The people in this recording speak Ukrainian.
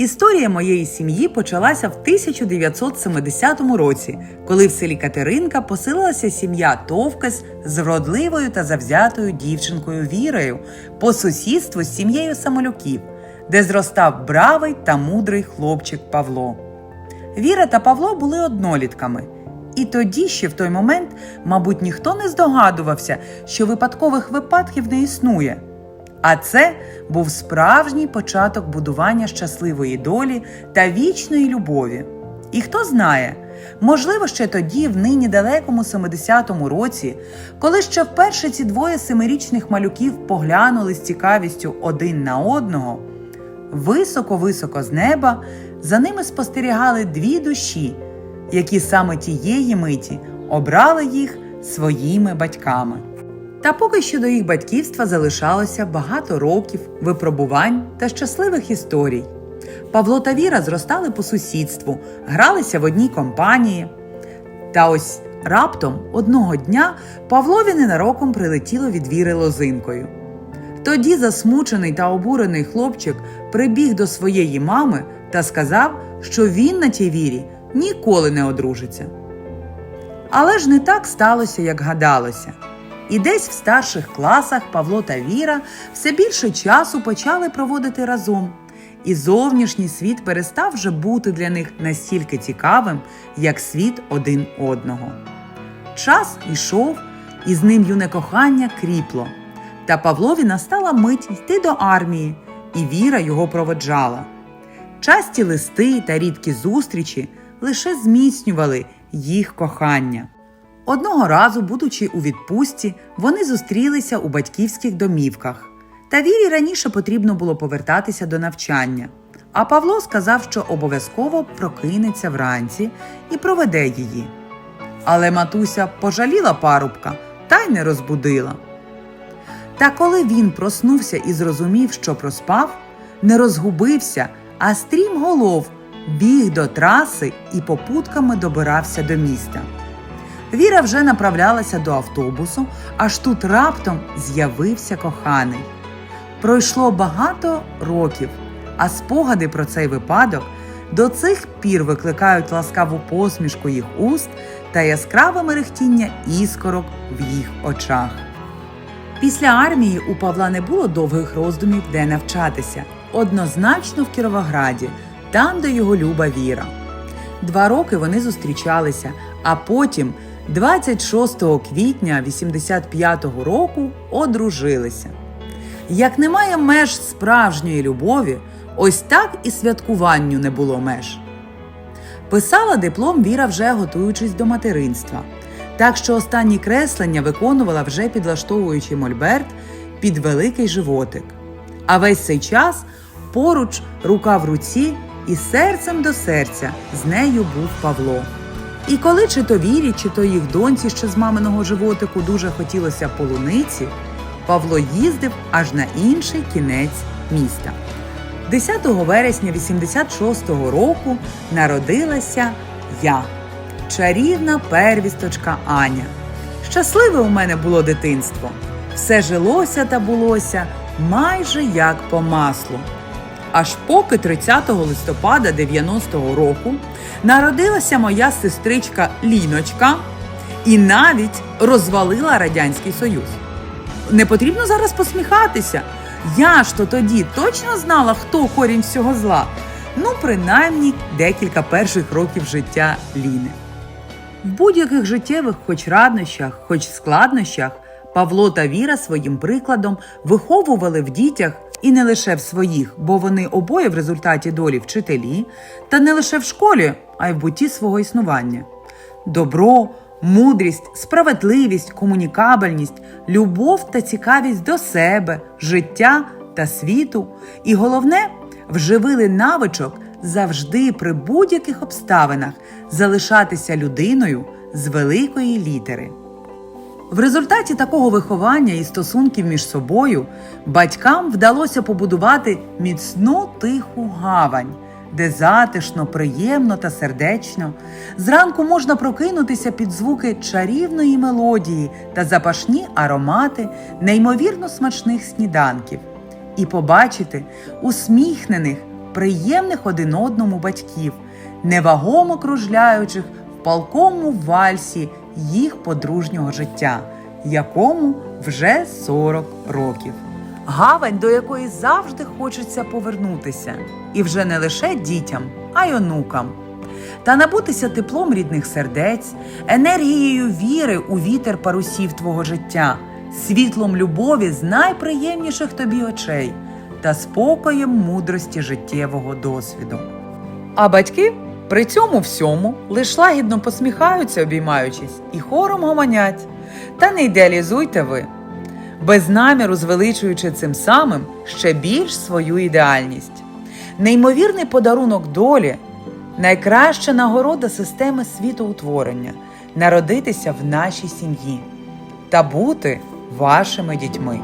Історія моєї сім'ї почалася в 1970 році, коли в селі Катеринка поселилася сім'я Товкас з вродливою та завзятою дівчинкою Вірою по сусідству з сім'єю Самолюків, де зростав бравий та мудрий хлопчик Павло. Віра та Павло були однолітками. І тоді, ще в той момент, мабуть, ніхто не здогадувався, що випадкових випадків не існує. А це був справжній початок будування щасливої долі та вічної любові. І хто знає, можливо, ще тоді, в нині далекому 70-му році, коли ще вперше ці двоє семирічних малюків поглянули з цікавістю один на одного, високо-високо з неба за ними спостерігали дві душі, які саме тієї миті обрали їх своїми батьками. Та поки що до їх батьківства залишалося багато років, випробувань та щасливих історій. Павло та Віра зростали по сусідству, гралися в одній компанії. Та ось раптом одного дня Павлові ненароком прилетіло від віри лозинкою. Тоді засмучений та обурений хлопчик прибіг до своєї мами та сказав, що він на тій вірі ніколи не одружиться. Але ж не так сталося, як гадалося. І десь в старших класах Павло та Віра все більше часу почали проводити разом, і зовнішній світ перестав вже бути для них настільки цікавим, як світ один одного. Час ішов, і з ним юне кохання кріпло. Та Павлові настала мить йти до армії, і Віра його проводжала. Часті листи та рідкі зустрічі лише зміцнювали їх кохання. Одного разу, будучи у відпустці, вони зустрілися у батьківських домівках. Та вірі раніше потрібно було повертатися до навчання. А Павло сказав, що обов'язково прокинеться вранці і проведе її. Але матуся пожаліла парубка та й не розбудила. Та коли він проснувся і зрозумів, що проспав, не розгубився, а стрім голов біг до траси і попутками добирався до міста. Віра вже направлялася до автобусу, аж тут раптом з'явився коханий. Пройшло багато років, а спогади про цей випадок до цих пір викликають ласкаву посмішку їх уст та яскраве мерехтіння іскорок в їх очах. Після армії у Павла не було довгих роздумів, де навчатися. Однозначно в Кіровограді, там, де його люба віра. Два роки вони зустрічалися, а потім, 26 квітня 85-го року, одружилися. Як немає меж справжньої любові, ось так і святкуванню не було меж. Писала диплом Віра вже готуючись до материнства. Так що останні креслення виконувала вже підлаштовуючи мольберт під великий животик. А весь цей час поруч, рука в руці, і серцем до серця з нею був Павло. І коли чи то вірі, чи то їх доньці ще з маминого животику дуже хотілося полуниці, Павло їздив аж на інший кінець міста. 10 вересня 86-го року народилася я, чарівна первісточка Аня. Щасливе у мене було дитинство. Все жилося та булося майже як по маслу. Аж поки 30 листопада 90-го року народилася моя сестричка Ліночка і навіть розвалила Радянський Союз. Не потрібно зараз посміхатися. Я ж то тоді точно знала, хто корінь всього зла. Ну, принаймні, декілька перших років життя Ліни. В будь-яких життєвих, хоч раднощах, хоч складнощах, Павло та Віра своїм прикладом виховували в дітях і не лише в своїх, бо вони обоє в результаті долі вчителі, та не лише в школі, а й в буті свого існування. Добро, мудрість, справедливість, комунікабельність, любов та цікавість до себе, життя та світу. І головне, вживили навичок завжди при будь-яких обставинах залишатися людиною з великої літери. В результаті такого виховання і стосунків між собою батькам вдалося побудувати міцну тиху гавань, де затишно, приємно та сердечно. Зранку можна прокинутися під звуки чарівної мелодії та запашні аромати неймовірно смачних сніданків і побачити усміхнених, приємних один одному батьків, невагомо кружляючих в палкому вальсі їх подружнього життя, якому вже 40 років. Гавань, до якої завжди хочеться повернутися, і вже не лише дітям, а й онукам. Та набутися теплом рідних сердець, енергією віри у вітер парусів твого життя, світлом любові з найприємніших тобі очей та спокоєм мудрості життєвого досвіду. А батьки при цьому всьому лиш лагідно посміхаються, обіймаючись, і хором гомонять. Та не ідеалізуйте ви, без наміру звеличуючи цим самим ще більш свою ідеальність. Неймовірний подарунок долі, найкраща нагорода системи світоутворення народитися в нашій сім'ї та бути вашими дітьми.